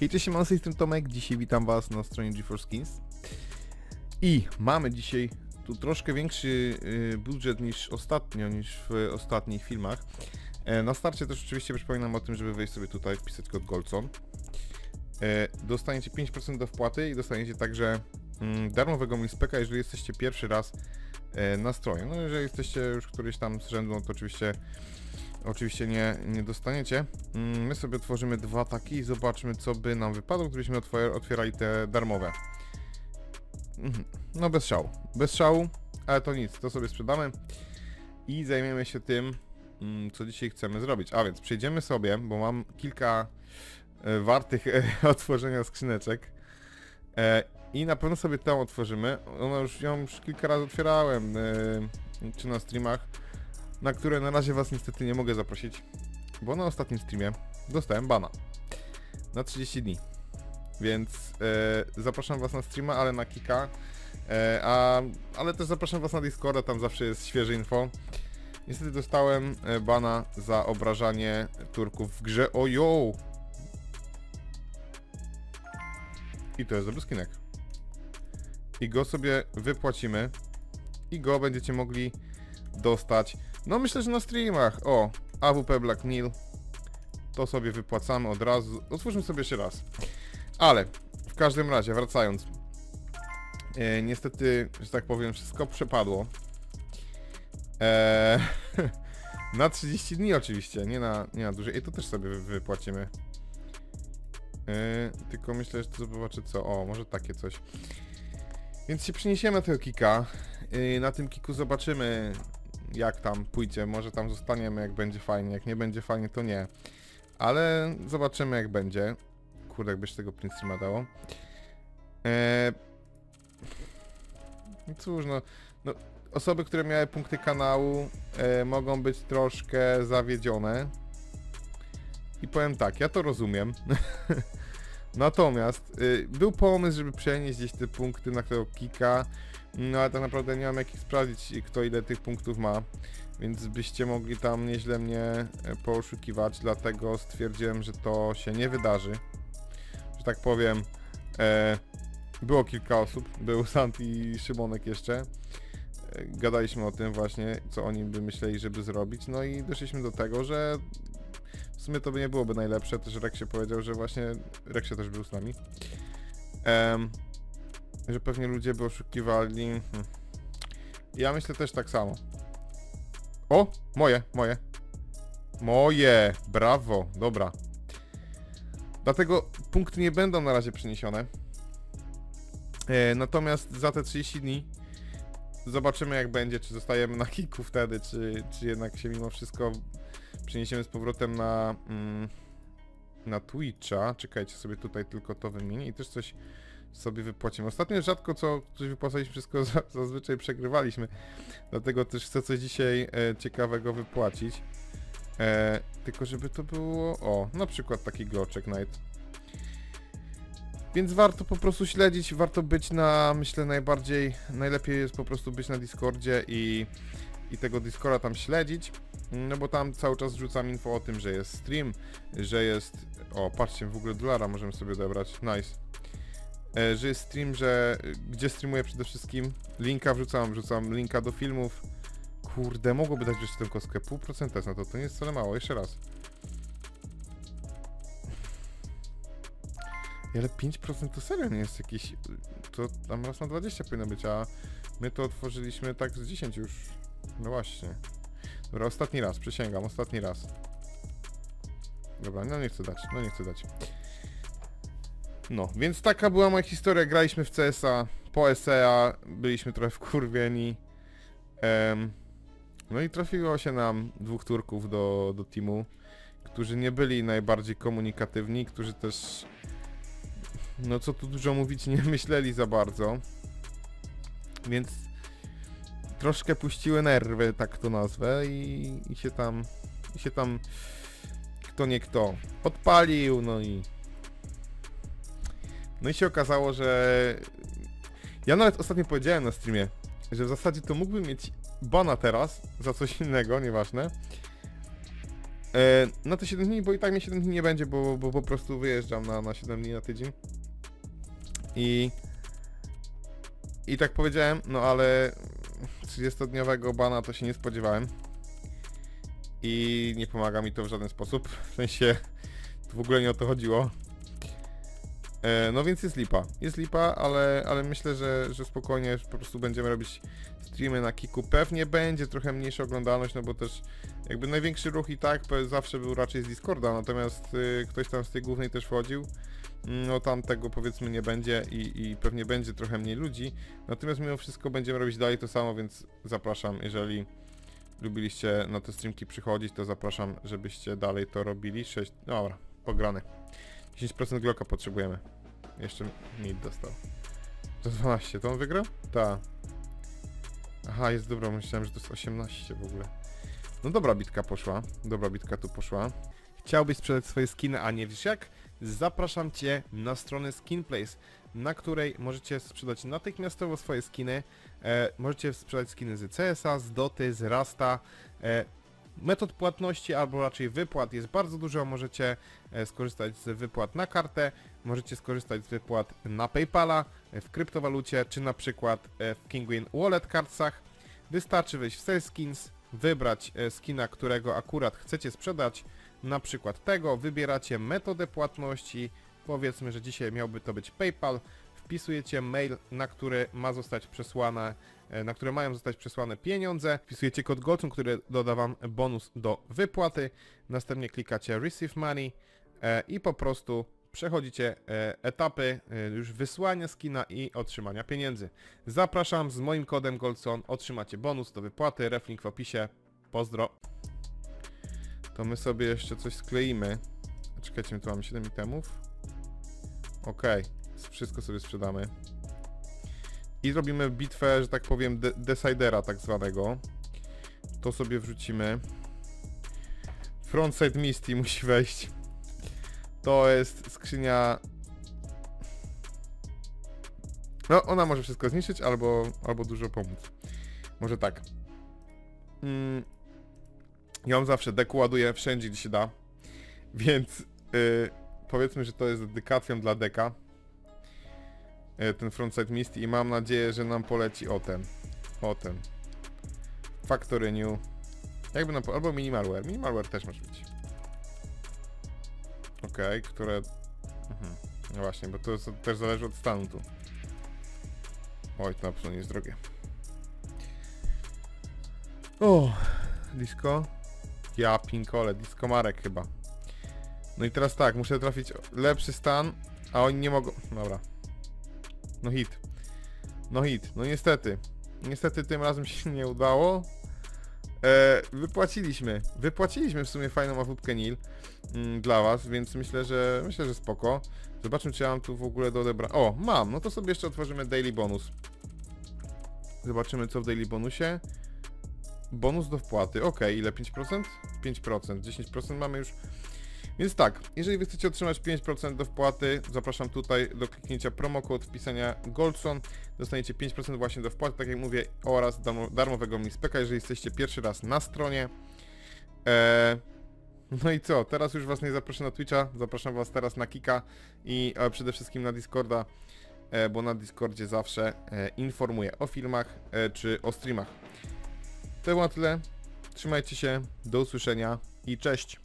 Hej, cześć, mam z strony Tomek, dzisiaj witam was na stronie GeForce Skins. I mamy dzisiaj tu troszkę większy y, budżet niż ostatnio, niż w ostatnich filmach. E, na starcie też oczywiście przypominam o tym, żeby wejść sobie tutaj, wpisać kod Golcon. E, dostaniecie 5% do wpłaty i dostaniecie także mm, darmowego Milspeka, jeżeli jesteście pierwszy raz e, na stronie. No jeżeli jesteście już któryś tam z rzędu, no to oczywiście oczywiście nie, nie dostaniecie. Mm, My sobie otworzymy dwa takie i zobaczmy co by nam wypadło, gdybyśmy otwier- otwierali te darmowe. Mhm. No bez szału, bez szału, ale to nic, to sobie sprzedamy i zajmiemy się tym, mm, co dzisiaj chcemy zrobić. A więc przejdziemy sobie, bo mam kilka e, wartych e, otworzenia skrzyneczek. E, I na pewno sobie tę otworzymy. Ona już ją już kilka razy otwierałem, czy na streamach na które na razie was niestety nie mogę zaprosić, bo na ostatnim streamie dostałem bana na 30 dni. Więc e, zapraszam was na streama, ale na kika. E, a, ale też zapraszam was na Discorda, tam zawsze jest świeże info. Niestety dostałem e, bana za obrażanie Turków w grze Ojo! I to jest dobry skinek. I go sobie wypłacimy. I go będziecie mogli dostać. No myślę, że na streamach. O, AWP Black Nil. To sobie wypłacamy od razu. Otwórzmy sobie jeszcze raz. Ale w każdym razie, wracając. E, niestety, że tak powiem, wszystko przepadło. E, na 30 dni oczywiście, nie na, nie na dłużej. I to też sobie wy- wypłacimy. E, tylko myślę, że to zobaczę co. O, może takie coś. Więc się przeniesiemy tego kika. Yy, na tym kiku zobaczymy jak tam pójdzie. Może tam zostaniemy jak będzie fajnie. Jak nie będzie fajnie to nie. Ale zobaczymy jak będzie. Kurde, jakbyś tego print streama dało. Eee... Cóż no, no. Osoby, które miały punkty kanału e, mogą być troszkę zawiedzione. I powiem tak, ja to rozumiem. Natomiast y, był pomysł, żeby przenieść gdzieś te punkty na tego kika, no ale tak naprawdę nie mam jak ich sprawdzić, kto ile tych punktów ma, więc byście mogli tam nieźle mnie e, poszukiwać, dlatego stwierdziłem, że to się nie wydarzy. Że tak powiem, e, było kilka osób, był Sant i Szymonek jeszcze. E, gadaliśmy o tym właśnie, co oni by myśleli, żeby zrobić, no i doszliśmy do tego, że w sumie to by nie byłoby najlepsze, też Reksie powiedział, że właśnie Reksie też był z nami. Em, że pewnie ludzie by oszukiwali. Hmm. Ja myślę też tak samo. O! Moje, moje. Moje! Brawo! Dobra. Dlatego punkty nie będą na razie przeniesione. E, natomiast za te 30 dni zobaczymy jak będzie, czy zostajemy na kiku wtedy, czy, czy jednak się mimo wszystko przeniesiemy z powrotem na, mm, na Twitcha. Czekajcie sobie tutaj tylko to wymienię i też coś sobie wypłacimy. Ostatnio rzadko co coś wypłacaliśmy, wszystko za, zazwyczaj przegrywaliśmy. Dlatego też chcę coś dzisiaj e, ciekawego wypłacić. E, tylko żeby to było, o, na przykład taki Gloczek Night. Więc warto po prostu śledzić, warto być na, myślę najbardziej, najlepiej jest po prostu być na Discordzie i, i tego Discorda tam śledzić. No bo tam cały czas rzucam info o tym, że jest stream, że jest... O, patrzcie, w ogóle dolara możemy sobie odebrać. Nice. E, że jest stream, że... Gdzie streamuję przede wszystkim. Linka wrzucam, wrzucam linka do filmów. Kurde, mogłoby dać jeszcze tę kostkę. Pół procenta jest na to, to nie jest wcale mało. Jeszcze raz. Ale 5% to serio nie jest jakiś... To tam raz na 20 powinno być, a my to otworzyliśmy tak z 10 już. No właśnie. Dobra, ostatni raz, przysięgam, ostatni raz. Dobra, no nie chcę dać, no nie chcę dać. No, więc taka była moja historia. Graliśmy w CS-a, po SEA, byliśmy trochę wkurwieni. Em, no i trafiło się nam dwóch Turków do, do teamu, którzy nie byli najbardziej komunikatywni, którzy też, no co tu dużo mówić, nie myśleli za bardzo. Więc troszkę puściły nerwy, tak to nazwę, i, i się tam, i się tam kto nie kto odpalił, no i no i się okazało, że ja nawet ostatnio powiedziałem na streamie, że w zasadzie to mógłbym mieć bana teraz za coś innego, nieważne. E, na te 7 dni, bo i tak mnie 7 dni nie będzie, bo, bo po prostu wyjeżdżam na, na 7 dni na tydzień. I... I tak powiedziałem, no ale 30-dniowego bana to się nie spodziewałem. I nie pomaga mi to w żaden sposób. W sensie, to w ogóle nie o to chodziło. E, no więc jest lipa. Jest lipa, ale, ale myślę, że, że spokojnie po prostu będziemy robić streamy na Kiku. Pewnie będzie trochę mniejsza oglądalność, no bo też jakby największy ruch i tak zawsze był raczej z Discorda, natomiast y, ktoś tam z tej głównej też wchodził. No tam tego powiedzmy nie będzie i, i pewnie będzie trochę mniej ludzi. Natomiast mimo wszystko będziemy robić dalej to samo, więc zapraszam, jeżeli lubiliście na te streamki przychodzić, to zapraszam, żebyście dalej to robili. 6, dobra, pograne. 10% Glocka potrzebujemy. Jeszcze mid dostał. To 12, to on wygrał? Tak. Aha, jest dobra, myślałem, że to jest 18 w ogóle. No dobra bitka poszła, dobra bitka tu poszła. Chciałbyś sprzedać swoje skiny, a nie wiesz jak? Zapraszam Cię na stronę Skinplace, na której możecie sprzedać natychmiastowo swoje skiny. E, możecie sprzedać skiny z CS-a, z Doty, z Rasta. E, metod płatności albo raczej wypłat jest bardzo dużo. Możecie e, skorzystać z wypłat na kartę, możecie skorzystać z wypłat na PayPala, e, w kryptowalucie, czy na przykład e, w Kinguin Wallet Cardsach. Wystarczy wejść w Sales Skins, wybrać skina, którego akurat chcecie sprzedać, na przykład tego, wybieracie metodę płatności, powiedzmy, że dzisiaj miałby to być PayPal, wpisujecie mail, na który ma zostać przesłane, e, na które mają zostać przesłane pieniądze, wpisujecie kod GOTUM, który doda wam bonus do wypłaty, następnie klikacie Receive Money e, i po prostu przechodzicie e, etapy już wysłania skina i otrzymania pieniędzy. Zapraszam, z moim kodem Goldson otrzymacie bonus do wypłaty, reflink w opisie. Pozdro. To my sobie jeszcze coś skleimy. Czekajcie, tu mamy 7 itemów. Okej, wszystko sobie sprzedamy. I zrobimy bitwę, że tak powiem, de decidera tak zwanego. To sobie wrzucimy. Frontside Misty musi wejść. To jest skrzynia... No, ona może wszystko zniszczyć, albo, albo dużo pomóc. Może tak. Mm. Ją zawsze deku ładuję wszędzie, gdzie się da. Więc y, powiedzmy, że to jest dedykacją dla deka. Y, ten Frontside Misty i mam nadzieję, że nam poleci o ten. O ten. Factory New. Jakby nam po... albo Minimalware. Minimalware też może być. Okej, które... Mhm. No właśnie, bo to jest, też zależy od stanu tu. Oj, to na pewno jest drogie. O, disco. Ja pinkole, disco Marek chyba. No i teraz tak, muszę trafić lepszy stan, a oni nie mogą... Dobra. No hit. No hit, no niestety. Niestety tym razem się nie udało. E, wypłaciliśmy. Wypłaciliśmy w sumie fajną awupkę Nil mm, dla was, więc myślę, że myślę, że spoko. Zobaczmy, czy ja mam tu w ogóle do odebrania. O, mam, no to sobie jeszcze otworzymy daily bonus. Zobaczymy, co w daily bonusie. Bonus do wpłaty. Ok, ile? 5%? 5%. 10% mamy już. Więc tak, jeżeli wy chcecie otrzymać 5% do wpłaty, zapraszam tutaj do kliknięcia promokod, wpisania Goldson, dostaniecie 5% właśnie do wpłaty, tak jak mówię, oraz darmo, darmowego mispeka, jeżeli jesteście pierwszy raz na stronie. Eee, no i co, teraz już was nie zaproszę na Twitcha, zapraszam was teraz na Kika i e, przede wszystkim na Discorda, e, bo na Discordzie zawsze e, informuję o filmach e, czy o streamach. To było na tyle. Trzymajcie się, do usłyszenia i cześć.